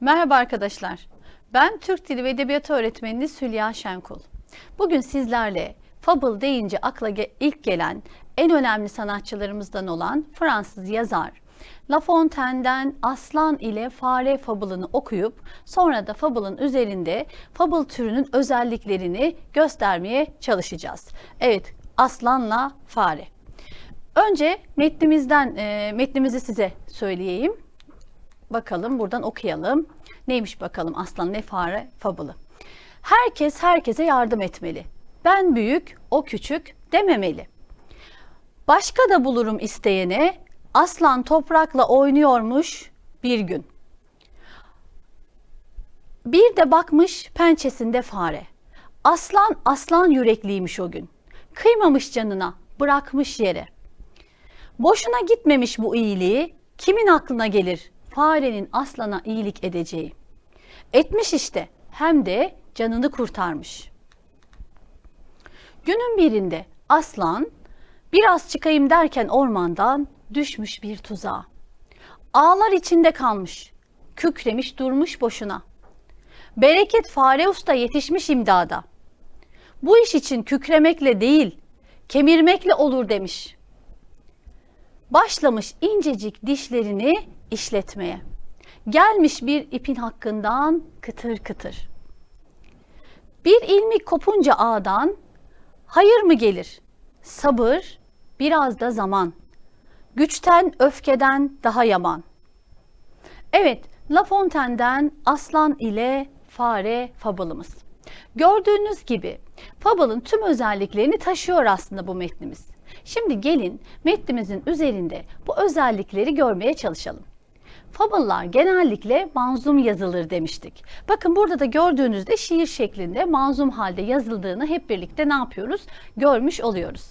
Merhaba arkadaşlar. Ben Türk Dili ve Edebiyatı öğretmeniniz Hülya Şenkul. Bugün sizlerle fable deyince akla ilk gelen en önemli sanatçılarımızdan olan Fransız yazar La Fontaine'den Aslan ile Fare fable'ını okuyup sonra da fable'ın üzerinde fable türünün özelliklerini göstermeye çalışacağız. Evet, aslanla fare. Önce metnimizden e, metnimizi size söyleyeyim. Bakalım buradan okuyalım. Neymiş bakalım aslan ne fare fabılı. Herkes herkese yardım etmeli. Ben büyük, o küçük dememeli. Başka da bulurum isteyene. Aslan toprakla oynuyormuş bir gün. Bir de bakmış pençesinde fare. Aslan aslan yürekliymiş o gün. Kıymamış canına, bırakmış yere. Boşuna gitmemiş bu iyiliği. Kimin aklına gelir farenin aslana iyilik edeceği? Etmiş işte hem de canını kurtarmış. Günün birinde aslan biraz çıkayım derken ormandan düşmüş bir tuzağa. Ağlar içinde kalmış, kükremiş durmuş boşuna. Bereket fare usta yetişmiş imdada. Bu iş için kükremekle değil, kemirmekle olur demiş. Başlamış incecik dişlerini işletmeye. Gelmiş bir ipin hakkından kıtır kıtır. Bir ilmik kopunca ağdan hayır mı gelir? Sabır, biraz da zaman. Güçten, öfkeden daha yaman. Evet, La Fontaine'den Aslan ile Fare fabılımız. Gördüğünüz gibi fabılın tüm özelliklerini taşıyor aslında bu metnimiz. Şimdi gelin metnimizin üzerinde bu özellikleri görmeye çalışalım. Fable'lar genellikle manzum yazılır demiştik. Bakın burada da gördüğünüzde şiir şeklinde manzum halde yazıldığını hep birlikte ne yapıyoruz? Görmüş oluyoruz.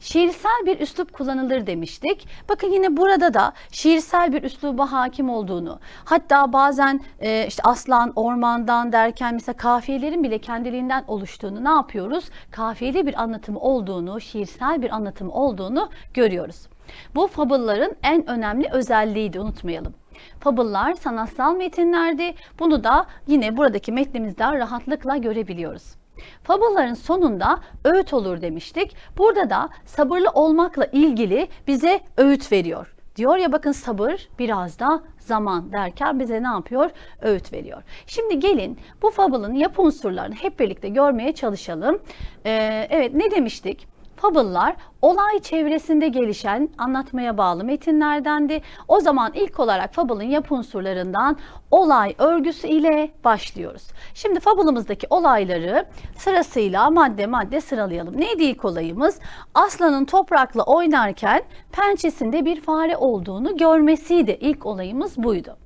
Şiirsel bir üslup kullanılır demiştik. Bakın yine burada da şiirsel bir üsluba hakim olduğunu, hatta bazen e, işte aslan, ormandan derken mesela kafiyelerin bile kendiliğinden oluştuğunu ne yapıyoruz? Kafiyeli bir anlatımı olduğunu, şiirsel bir anlatımı olduğunu görüyoruz. Bu fabılların en önemli özelliğiydi unutmayalım. Fabıllar sanatsal metinlerdi. Bunu da yine buradaki metnimizden rahatlıkla görebiliyoruz. Fabılların sonunda öğüt olur demiştik. Burada da sabırlı olmakla ilgili bize öğüt veriyor. Diyor ya bakın sabır biraz da zaman derken bize ne yapıyor? Öğüt veriyor. Şimdi gelin bu fabılın yapı unsurlarını hep birlikte görmeye çalışalım. Ee, evet ne demiştik? Fable'lar olay çevresinde gelişen anlatmaya bağlı metinlerdendi. O zaman ilk olarak Fable'ın yapı unsurlarından olay örgüsü ile başlıyoruz. Şimdi Fable'ımızdaki olayları sırasıyla madde madde sıralayalım. Neydi ilk olayımız? Aslanın toprakla oynarken pençesinde bir fare olduğunu görmesiydi. İlk olayımız buydu.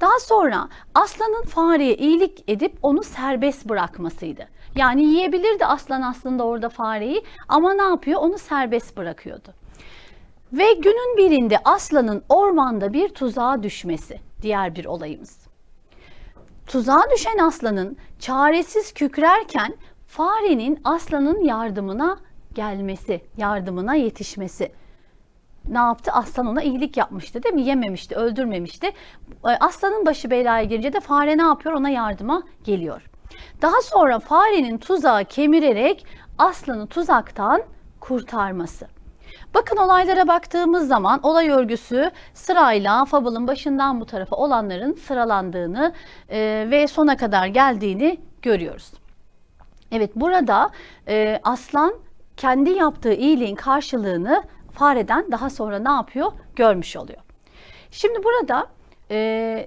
Daha sonra aslanın fareye iyilik edip onu serbest bırakmasıydı. Yani yiyebilirdi aslan aslında orada fareyi ama ne yapıyor? Onu serbest bırakıyordu. Ve günün birinde aslanın ormanda bir tuzağa düşmesi diğer bir olayımız. Tuzağa düşen aslanın çaresiz kükrerken farenin aslanın yardımına gelmesi, yardımına yetişmesi ne yaptı? Aslan ona iyilik yapmıştı değil mi? Yememişti, öldürmemişti. Aslanın başı belaya girince de fare ne yapıyor? Ona yardıma geliyor. Daha sonra farenin tuzağı kemirerek aslanı tuzaktan kurtarması. Bakın olaylara baktığımız zaman olay örgüsü sırayla Fable'ın başından bu tarafa olanların sıralandığını e, ve sona kadar geldiğini görüyoruz. Evet burada e, aslan kendi yaptığı iyiliğin karşılığını fareden daha sonra ne yapıyor? Görmüş oluyor. Şimdi burada e,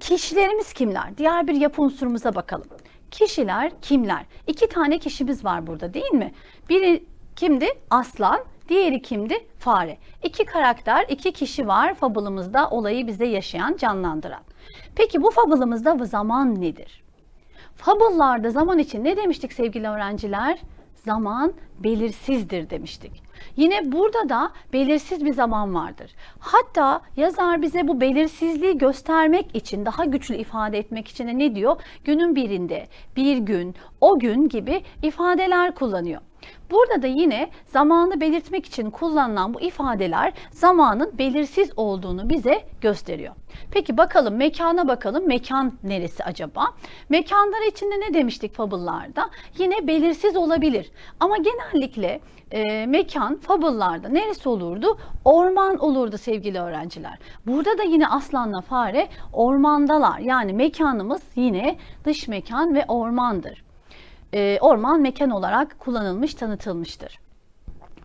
kişilerimiz kimler? Diğer bir yapı unsurumuza bakalım. Kişiler kimler? İki tane kişimiz var burada değil mi? Biri kimdi? Aslan. Diğeri kimdi? Fare. İki karakter, iki kişi var fabılımızda olayı bize yaşayan, canlandıran. Peki bu fabılımızda zaman nedir? Fabıllarda zaman için ne demiştik sevgili öğrenciler? Zaman belirsizdir demiştik. Yine burada da belirsiz bir zaman vardır. Hatta yazar bize bu belirsizliği göstermek için, daha güçlü ifade etmek için de ne diyor? Günün birinde, bir gün, o gün gibi ifadeler kullanıyor. Burada da yine zamanı belirtmek için kullanılan bu ifadeler zamanın belirsiz olduğunu bize gösteriyor. Peki bakalım mekana bakalım. Mekan neresi acaba? Mekanlar içinde ne demiştik fabıllarda? Yine belirsiz olabilir. Ama genellikle e, mekan fabıllarda neresi olurdu? Orman olurdu sevgili öğrenciler. Burada da yine aslanla fare ormandalar. Yani mekanımız yine dış mekan ve ormandır e, orman mekan olarak kullanılmış, tanıtılmıştır.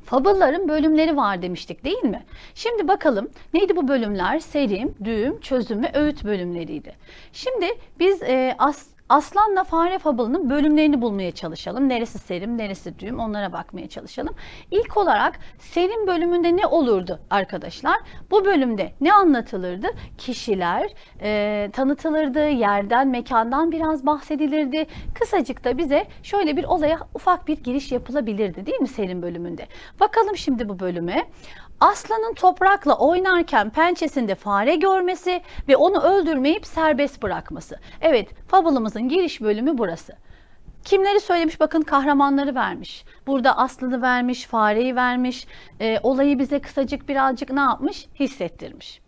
Fabılların bölümleri var demiştik değil mi? Şimdi bakalım neydi bu bölümler? Serim, düğüm, çözüm ve öğüt bölümleriydi. Şimdi biz e, as, Aslanla fare fabılının bölümlerini bulmaya çalışalım. Neresi serim, neresi düğüm onlara bakmaya çalışalım. İlk olarak serim bölümünde ne olurdu arkadaşlar? Bu bölümde ne anlatılırdı? Kişiler e, tanıtılırdı, yerden, mekandan biraz bahsedilirdi. Kısacık da bize şöyle bir olaya ufak bir giriş yapılabilirdi değil mi serim bölümünde? Bakalım şimdi bu bölüme. Aslanın toprakla oynarken pençesinde fare görmesi ve onu öldürmeyip serbest bırakması. Evet, fabulumuzun giriş bölümü burası. Kimleri söylemiş bakın kahramanları vermiş. Burada aslını vermiş, fareyi vermiş. E, olayı bize kısacık birazcık ne yapmış? Hissettirmiş.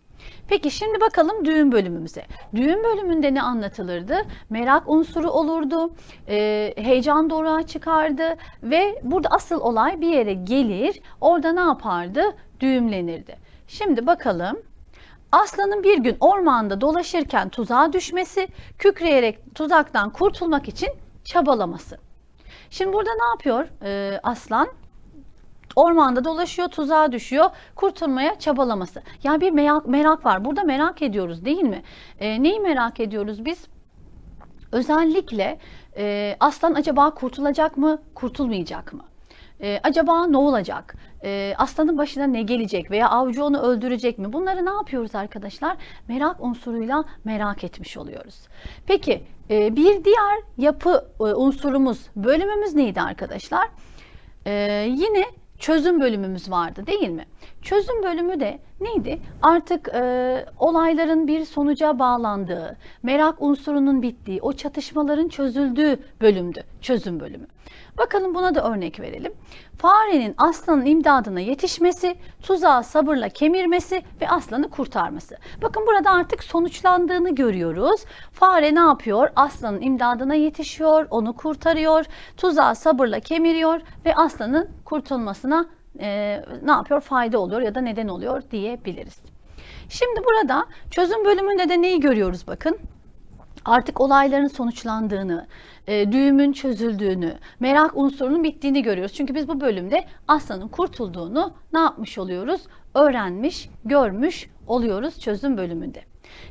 Peki şimdi bakalım düğün bölümümüze. Düğün bölümünde ne anlatılırdı? Merak unsuru olurdu, e, heyecan doruğa çıkardı ve burada asıl olay bir yere gelir, orada ne yapardı? Düğümlenirdi. Şimdi bakalım. Aslanın bir gün ormanda dolaşırken tuzağa düşmesi, kükreyerek tuzaktan kurtulmak için çabalaması. Şimdi burada ne yapıyor ee, aslan? Ormanda dolaşıyor, tuzağa düşüyor, kurtulmaya çabalaması. Yani bir merak, merak var. Burada merak ediyoruz değil mi? E, neyi merak ediyoruz biz? Özellikle e, aslan acaba kurtulacak mı, kurtulmayacak mı? E, acaba ne olacak? E, aslanın başına ne gelecek veya avcı onu öldürecek mi? Bunları ne yapıyoruz arkadaşlar? Merak unsuruyla merak etmiş oluyoruz. Peki e, bir diğer yapı e, unsurumuz, bölümümüz neydi arkadaşlar? E, yine çözüm bölümümüz vardı değil mi? Çözüm bölümü de neydi? Artık e, olayların bir sonuca bağlandığı, merak unsurunun bittiği, o çatışmaların çözüldüğü bölümdü. Çözüm bölümü. Bakalım buna da örnek verelim. Farenin aslanın imdadına yetişmesi, tuzağı sabırla kemirmesi ve aslanı kurtarması. Bakın burada artık sonuçlandığını görüyoruz. Fare ne yapıyor? Aslanın imdadına yetişiyor, onu kurtarıyor, tuzağı sabırla kemiriyor ve aslanın kurtulmasına e, ne yapıyor? Fayda oluyor ya da neden oluyor diyebiliriz. Şimdi burada çözüm bölümünde de neyi görüyoruz bakın? Artık olayların sonuçlandığını, e, düğümün çözüldüğünü, merak unsurunun bittiğini görüyoruz. Çünkü biz bu bölümde aslanın kurtulduğunu ne yapmış oluyoruz? Öğrenmiş, görmüş oluyoruz çözüm bölümünde.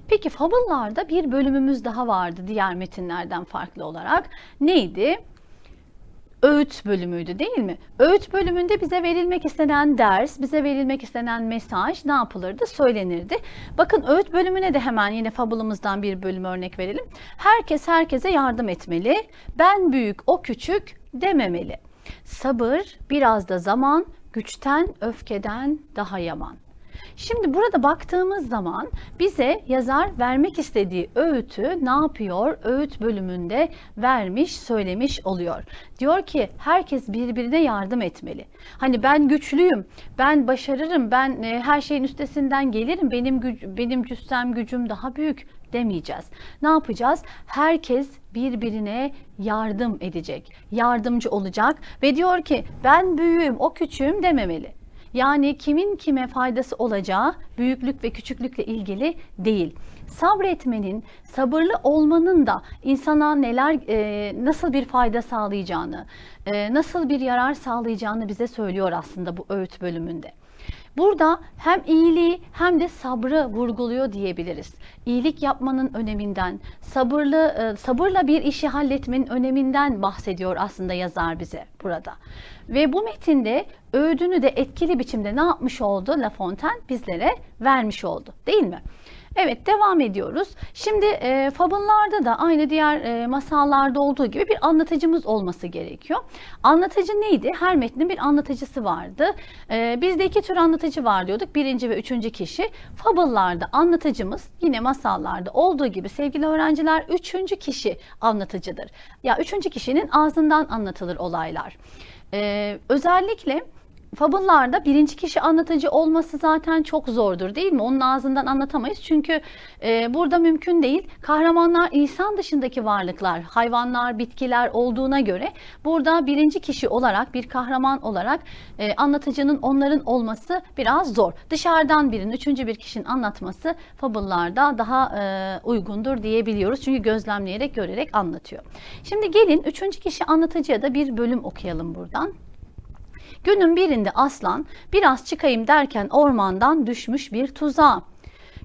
Peki fabıllarda bir bölümümüz daha vardı diğer metinlerden farklı olarak. Neydi? Öğüt bölümüydü değil mi? Öğüt bölümünde bize verilmek istenen ders, bize verilmek istenen mesaj ne yapılırdı? Söylenirdi. Bakın öğüt bölümüne de hemen yine fabulumuzdan bir bölüm örnek verelim. Herkes herkese yardım etmeli. Ben büyük, o küçük dememeli. Sabır, biraz da zaman, güçten, öfkeden daha yaman. Şimdi burada baktığımız zaman bize yazar vermek istediği öğütü ne yapıyor? Öğüt bölümünde vermiş, söylemiş oluyor. Diyor ki herkes birbirine yardım etmeli. Hani ben güçlüyüm, ben başarırım, ben e, her şeyin üstesinden gelirim, benim güc benim cüssem gücüm daha büyük demeyeceğiz. Ne yapacağız? Herkes birbirine yardım edecek, yardımcı olacak ve diyor ki ben büyüğüm, o küçüğüm dememeli. Yani kimin kime faydası olacağı büyüklük ve küçüklükle ilgili değil. Sabretmenin, sabırlı olmanın da insana neler, e, nasıl bir fayda sağlayacağını, e, nasıl bir yarar sağlayacağını bize söylüyor aslında bu öğüt bölümünde. Burada hem iyiliği hem de sabrı vurguluyor diyebiliriz. İyilik yapmanın öneminden, sabırlı e, sabırla bir işi halletmenin öneminden bahsediyor aslında yazar bize burada. Ve bu metinde öğüdünü de etkili biçimde ne yapmış oldu La Fontaine bizlere vermiş oldu değil mi? Evet devam ediyoruz. Şimdi e, fabıllarda da aynı diğer e, masallarda olduğu gibi bir anlatıcımız olması gerekiyor. Anlatıcı neydi? Her metnin bir anlatıcısı vardı. E, bizde iki tür anlatıcı var diyorduk. Birinci ve üçüncü kişi. Fabıllarda anlatıcımız yine masallarda olduğu gibi sevgili öğrenciler üçüncü kişi anlatıcıdır. Ya üçüncü kişinin ağzından anlatılır olaylar. E, özellikle Fabıllarda birinci kişi anlatıcı olması zaten çok zordur değil mi? Onun ağzından anlatamayız çünkü e, burada mümkün değil. Kahramanlar insan dışındaki varlıklar, hayvanlar, bitkiler olduğuna göre burada birinci kişi olarak bir kahraman olarak e, anlatıcının onların olması biraz zor. Dışarıdan birinin, üçüncü bir kişinin anlatması fabıllarda daha e, uygundur diyebiliyoruz. Çünkü gözlemleyerek, görerek anlatıyor. Şimdi gelin üçüncü kişi anlatıcıya da bir bölüm okuyalım buradan. Günün birinde aslan biraz çıkayım derken ormandan düşmüş bir tuzağa.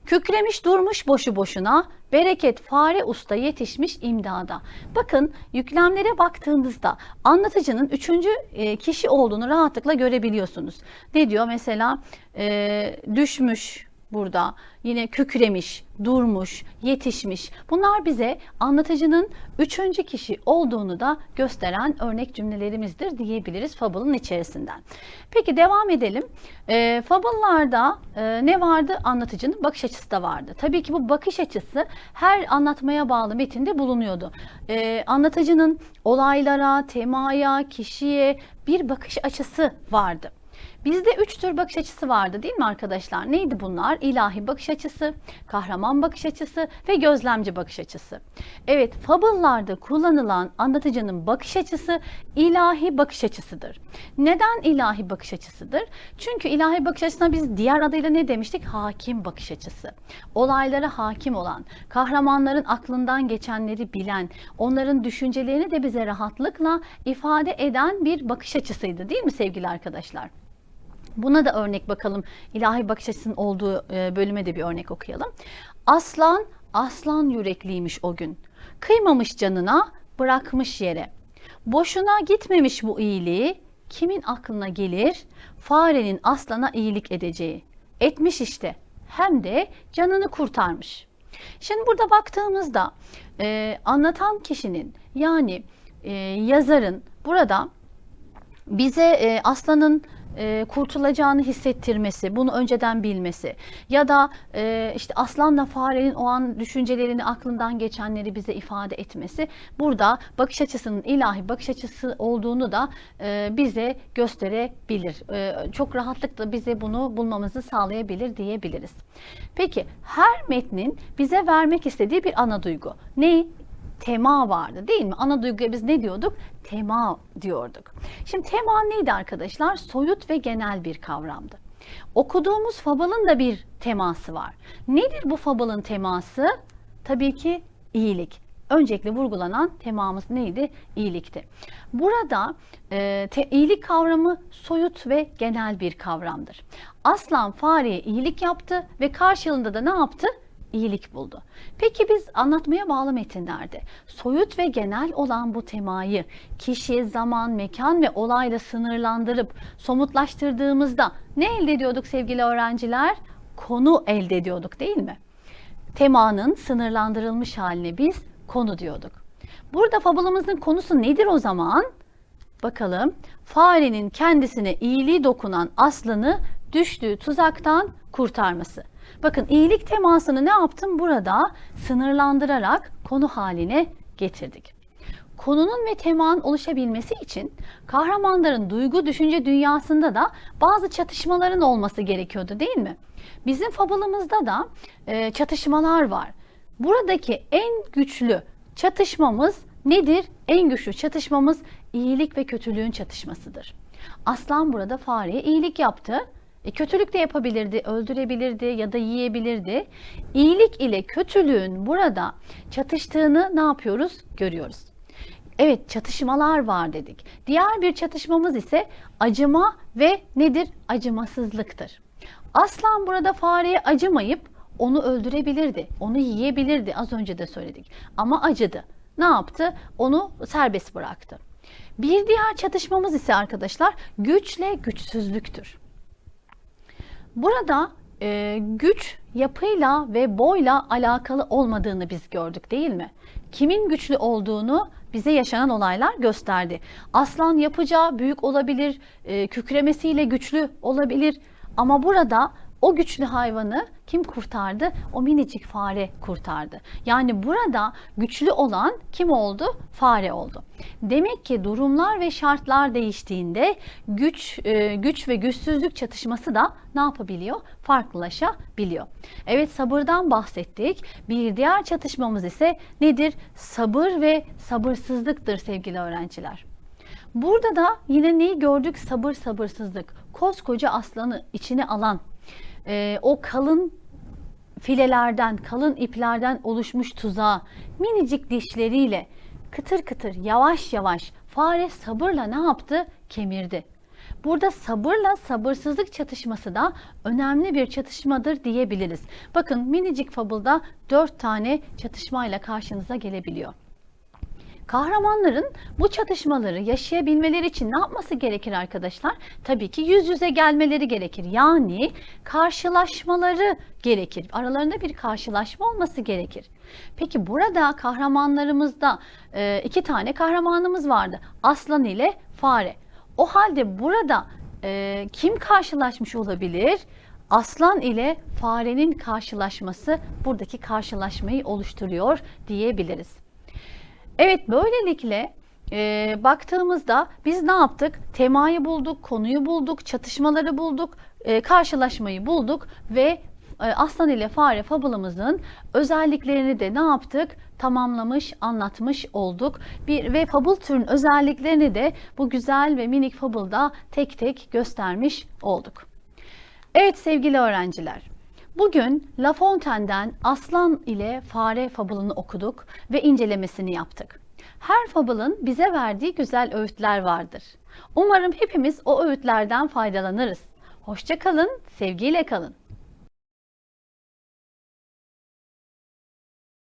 Kükremiş durmuş boşu boşuna, bereket fare usta yetişmiş imdada. Bakın yüklemlere baktığınızda anlatıcının üçüncü e, kişi olduğunu rahatlıkla görebiliyorsunuz. Ne diyor mesela e, düşmüş, burada. Yine kükremiş, durmuş, yetişmiş. Bunlar bize anlatıcının üçüncü kişi olduğunu da gösteren örnek cümlelerimizdir diyebiliriz Fable'ın içerisinden. Peki devam edelim. E, Fable'larda e, ne vardı? Anlatıcının bakış açısı da vardı. Tabii ki bu bakış açısı her anlatmaya bağlı metinde bulunuyordu. E, anlatıcının olaylara, temaya, kişiye bir bakış açısı vardı. Bizde üç tür bakış açısı vardı değil mi arkadaşlar? Neydi bunlar? İlahi bakış açısı, kahraman bakış açısı ve gözlemci bakış açısı. Evet, fabıllarda kullanılan anlatıcının bakış açısı ilahi bakış açısıdır. Neden ilahi bakış açısıdır? Çünkü ilahi bakış açısına biz diğer adıyla ne demiştik? Hakim bakış açısı. Olaylara hakim olan, kahramanların aklından geçenleri bilen, onların düşüncelerini de bize rahatlıkla ifade eden bir bakış açısıydı değil mi sevgili arkadaşlar? Buna da örnek bakalım. İlahi bakış açısının olduğu e, bölüme de bir örnek okuyalım. Aslan, aslan yürekliymiş o gün. Kıymamış canına, bırakmış yere. Boşuna gitmemiş bu iyiliği, kimin aklına gelir farenin aslana iyilik edeceği. Etmiş işte, hem de canını kurtarmış. Şimdi burada baktığımızda e, anlatan kişinin yani e, yazarın burada bize e, aslanın e, kurtulacağını hissettirmesi, bunu önceden bilmesi ya da e, işte aslanla farenin o an düşüncelerini, aklından geçenleri bize ifade etmesi burada bakış açısının ilahi bakış açısı olduğunu da e, bize gösterebilir. E, çok rahatlıkla bize bunu bulmamızı sağlayabilir diyebiliriz. Peki her metnin bize vermek istediği bir ana duygu. Ne? Tema vardı değil mi? Ana duyguya biz ne diyorduk? Tema diyorduk. Şimdi tema neydi arkadaşlar? Soyut ve genel bir kavramdı. Okuduğumuz fabalın da bir teması var. Nedir bu fabalın teması? Tabii ki iyilik. Öncelikle vurgulanan temamız neydi? İyilikti. Burada e, te, iyilik kavramı soyut ve genel bir kavramdır. Aslan fareye iyilik yaptı ve karşılığında da ne yaptı? İyilik buldu. Peki biz anlatmaya bağlı metinlerde soyut ve genel olan bu temayı kişi, zaman, mekan ve olayla sınırlandırıp somutlaştırdığımızda ne elde ediyorduk sevgili öğrenciler? Konu elde ediyorduk değil mi? Temanın sınırlandırılmış haline biz konu diyorduk. Burada fabulumuzun konusu nedir o zaman? Bakalım. Farenin kendisine iyiliği dokunan aslanı düştüğü tuzaktan kurtarması. Bakın iyilik temasını ne yaptım? Burada sınırlandırarak konu haline getirdik. Konunun ve temanın oluşabilmesi için kahramanların duygu düşünce dünyasında da bazı çatışmaların olması gerekiyordu değil mi? Bizim fabulumuzda da e, çatışmalar var. Buradaki en güçlü çatışmamız nedir? En güçlü çatışmamız iyilik ve kötülüğün çatışmasıdır. Aslan burada fareye iyilik yaptı e, kötülük de yapabilirdi, öldürebilirdi ya da yiyebilirdi. İyilik ile kötülüğün burada çatıştığını ne yapıyoruz? Görüyoruz. Evet çatışmalar var dedik. Diğer bir çatışmamız ise acıma ve nedir? Acımasızlıktır. Aslan burada fareye acımayıp onu öldürebilirdi, onu yiyebilirdi az önce de söyledik. Ama acıdı. Ne yaptı? Onu serbest bıraktı. Bir diğer çatışmamız ise arkadaşlar güçle güçsüzlüktür. Burada e, güç yapıyla ve boyla alakalı olmadığını biz gördük değil mi? Kimin güçlü olduğunu bize yaşanan olaylar gösterdi. Aslan yapacağı büyük olabilir, e, kükremesiyle güçlü olabilir ama burada o güçlü hayvanı kim kurtardı? O minicik fare kurtardı. Yani burada güçlü olan kim oldu? Fare oldu. Demek ki durumlar ve şartlar değiştiğinde güç e, güç ve güçsüzlük çatışması da ne yapabiliyor? Farklılaşabiliyor. Evet sabırdan bahsettik. Bir diğer çatışmamız ise nedir? Sabır ve sabırsızlıktır sevgili öğrenciler. Burada da yine neyi gördük? Sabır sabırsızlık. Koskoca aslanı içine alan e, o kalın filelerden, kalın iplerden oluşmuş tuzağa minicik dişleriyle kıtır kıtır yavaş yavaş fare sabırla ne yaptı? Kemirdi. Burada sabırla sabırsızlık çatışması da önemli bir çatışmadır diyebiliriz. Bakın minicik fabılda dört tane çatışmayla karşınıza gelebiliyor. Kahramanların bu çatışmaları yaşayabilmeleri için ne yapması gerekir arkadaşlar? Tabii ki yüz yüze gelmeleri gerekir. Yani karşılaşmaları gerekir. Aralarında bir karşılaşma olması gerekir. Peki burada kahramanlarımızda e, iki tane kahramanımız vardı. Aslan ile fare. O halde burada e, kim karşılaşmış olabilir? Aslan ile farenin karşılaşması buradaki karşılaşmayı oluşturuyor diyebiliriz. Evet böylelikle e, baktığımızda biz ne yaptık? Temayı bulduk, konuyu bulduk, çatışmaları bulduk, e, karşılaşmayı bulduk ve e, aslan ile fare fabulumuzun özelliklerini de ne yaptık? Tamamlamış, anlatmış olduk. Bir ve fabul türün özelliklerini de bu güzel ve minik fabulda tek tek göstermiş olduk. Evet sevgili öğrenciler. Bugün La Fontaine'den Aslan ile Fare fabulunu okuduk ve incelemesini yaptık. Her fabulun bize verdiği güzel öğütler vardır. Umarım hepimiz o öğütlerden faydalanırız. Hoşça kalın, sevgiyle kalın.